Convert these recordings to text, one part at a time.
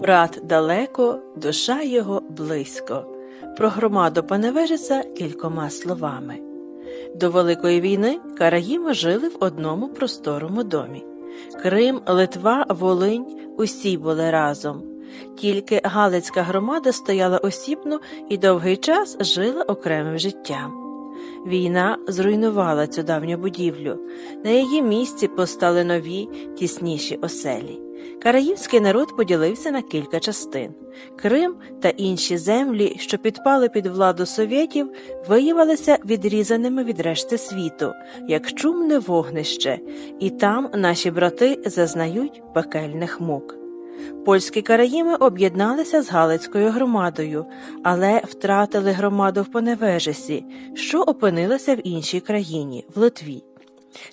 Брат далеко, душа його близько. Про громаду Паневежиця кількома словами. До Великої війни Караїми жили в одному просторому домі. Крим, Литва, Волинь усі були разом. Тільки Галицька громада стояла осібно і довгий час жила окремим життям. Війна зруйнувала цю давню будівлю. На її місці постали нові, тісніші оселі. Караїмський народ поділився на кілька частин. Крим та інші землі, що підпали під владу совєтів, виявилися відрізаними від решти світу, як чумне вогнище, і там наші брати зазнають пекельних мук. Польські караїми об'єдналися з Галицькою громадою, але втратили громаду в Поневежесі, що опинилася в іншій країні в Литві.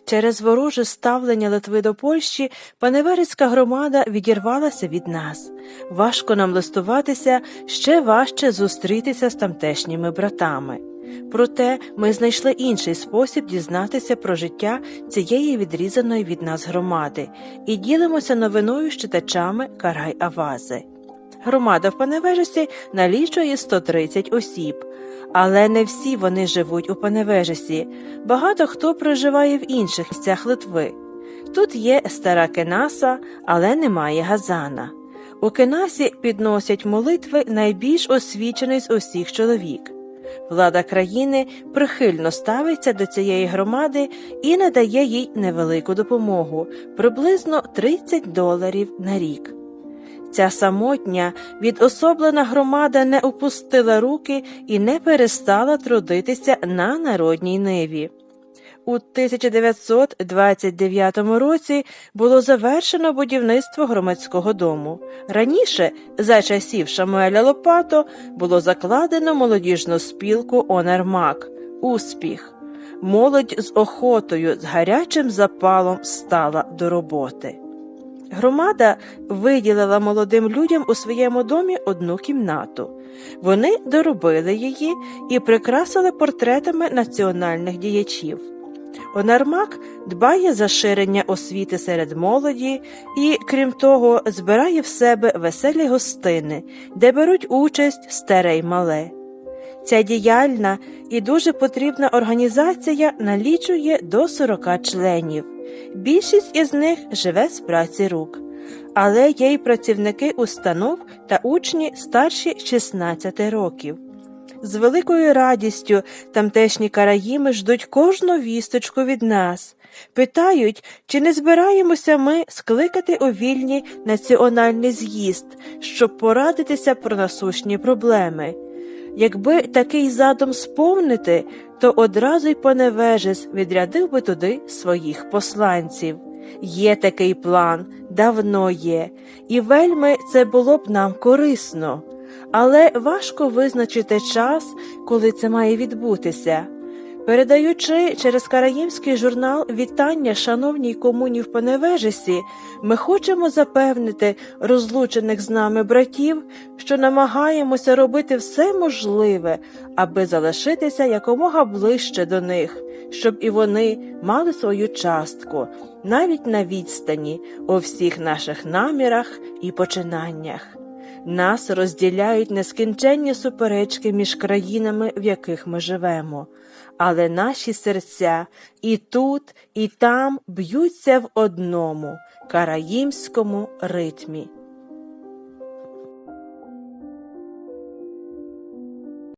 Через вороже ставлення Литви до Польщі Паневерицька громада відірвалася від нас. Важко нам листуватися, ще важче зустрітися з тамтешніми братами. Проте ми знайшли інший спосіб дізнатися про життя цієї відрізаної від нас громади і ділимося новиною з читачами Карай Авази. Громада в Паневежесі налічує 130 осіб, але не всі вони живуть у Паневежесі. Багато хто проживає в інших місцях Литви. Тут є стара Кенаса, але немає Газана. У Кенасі підносять молитви найбільш освічений з усіх чоловік. Влада країни прихильно ставиться до цієї громади і надає їй невелику допомогу приблизно 30 доларів на рік. Ця самотня, відособлена громада не опустила руки і не перестала трудитися на народній ниві. У 1929 році було завершено будівництво громадського дому. Раніше, за часів Шамуеля Лопато, було закладено молодіжну спілку Онермак Успіх. Молодь з охотою, з гарячим запалом стала до роботи. Громада виділила молодим людям у своєму домі одну кімнату. Вони доробили її і прикрасили портретами національних діячів. Онармак дбає за ширення освіти серед молоді і, крім того, збирає в себе веселі гостини, де беруть участь старе й мале. Ця діяльна і дуже потрібна організація налічує до 40 членів. Більшість із них живе з праці рук, але є й працівники установ та учні старші 16 років. З великою радістю тамтешні караїми ждуть кожну вісточку від нас, питають, чи не збираємося ми скликати у вільні національний з'їзд, щоб порадитися про насущні проблеми. Якби такий задум сповнити, то одразу й Поневежес відрядив би туди своїх посланців. Є такий план, давно є, і вельми це було б нам корисно, але важко визначити час, коли це має відбутися. Передаючи через Караїмський журнал вітання шановній комуні в Поневежесі, ми хочемо запевнити розлучених з нами братів, що намагаємося робити все можливе, аби залишитися якомога ближче до них, щоб і вони мали свою частку, навіть на відстані, у всіх наших намірах і починаннях. Нас розділяють нескінченні суперечки між країнами, в яких ми живемо, але наші серця і тут, і там б'ються в одному караїмському ритмі.